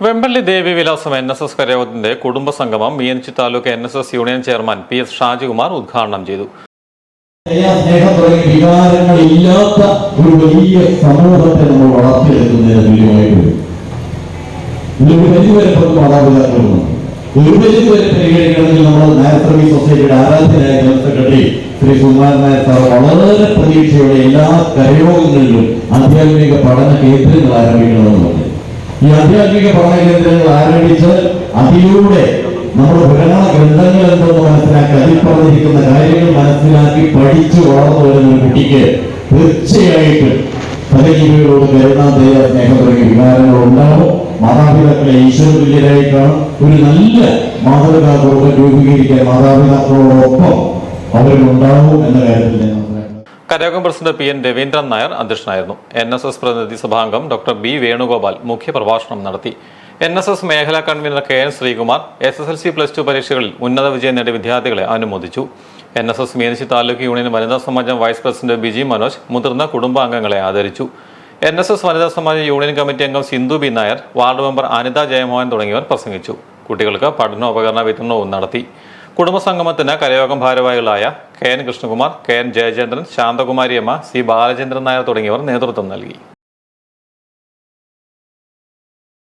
വെമ്പള്ളി ദേവി വിലാസം N S S കരയോഗത്തിന്റെ കുടുംബ സംഗമം Meenachil taluk N S S union chairman P S Shajikumar ഉദ്ഘാടനം ചെയ്തു. വികാരങ്ങളില്ലാത്ത ഒരു വലിയ സമൂഹത്തെ നമ്മൾ നമ്മൾ സൊസൈറ്റിയുടെ സെക്രട്ടറി ശ്രീ സുകുമാരൻ നായർ സാർ വളരെ പ്രതീക്ഷയോടെ എല്ലാ കരയോഗങ്ങളിലും ആധ്യാത്മിക പഠന കേന്ദ്രങ്ങൾ ആരംഭിക്കണമെന്ന് പറഞ്ഞു ഈ ആധ്യാത്മിക പഠന കേന്ദ്രങ്ങൾ ആരംഭിച്ച് അതിലൂടെ നമ്മുടെ ഭരണ ഗ്രന്ഥങ്ങൾ എന്തെന്ന് മനസ്സിലാക്കി അതിൽ പറഞ്ഞിരിക്കുന്ന കാര്യങ്ങൾ മനസ്സിലാക്കി പഠിച്ചു വളർന്നു വരുന്ന ഒരു കുട്ടിക്ക് തീർച്ചയായിട്ടും സഹജീവികളോട് കരുണ ദയ സ്നേഹം തുടങ്ങിയ വികാരങ്ങൾ ഉണ്ടാവും. മാതാപിതാക്കളെ ഈശ്വര തുല്യരായി കാണും. ഒരു നല്ല മാതൃകാ കുടുംബം രൂപീകരിക്കാൻ മാതാപിതാക്കളോടൊപ്പം അവരുണ്ടാവും എന്ന കാര്യത്തിൽ കരയോഗം president P N Raveendran Nair അധ്യക്ഷനായിരുന്നു. എൻ എസ് എസ് പ്രതിനിധി സഭാംഗം ഡോക്ടർ ബി വേണുഗോപാൽ മുഖ്യപ്രഭാഷണം നടത്തി. എൻ എസ് എസ് മേഖലാ convener K N Sreekumar S S L C plus two പരീക്ഷകളിൽ ഉന്നത വിജയം നേടിയ വിദ്യാർത്ഥികളെ അനുമോദിച്ചു. N S S Meenachil taluk union വനിതാ സമാജം വൈസ് പ്രസിഡന്റ് ബിജി മനോജ് മുതിർന്ന കുടുംബാംഗങ്ങളെ ആദരിച്ചു. എൻ എസ് എസ് വനിതാ സമാജം യൂണിയൻ കമ്മിറ്റി അംഗം Sindhu B Nair ward member Anitha Jayamohan തുടങ്ങിയവർ പ്രസംഗിച്ചു. കുട്ടികൾക്ക് പഠനോപകരണ വിതരണവും നടത്തി. കുടുംബസംഗമത്തിന് കരയോഗം ഭാരവാഹികളായ K N Krishnakumar K N Jayachandran Santhakumariamma C Balachandran Nair തുടങ്ങിയവർ നേതൃത്വം നൽകി.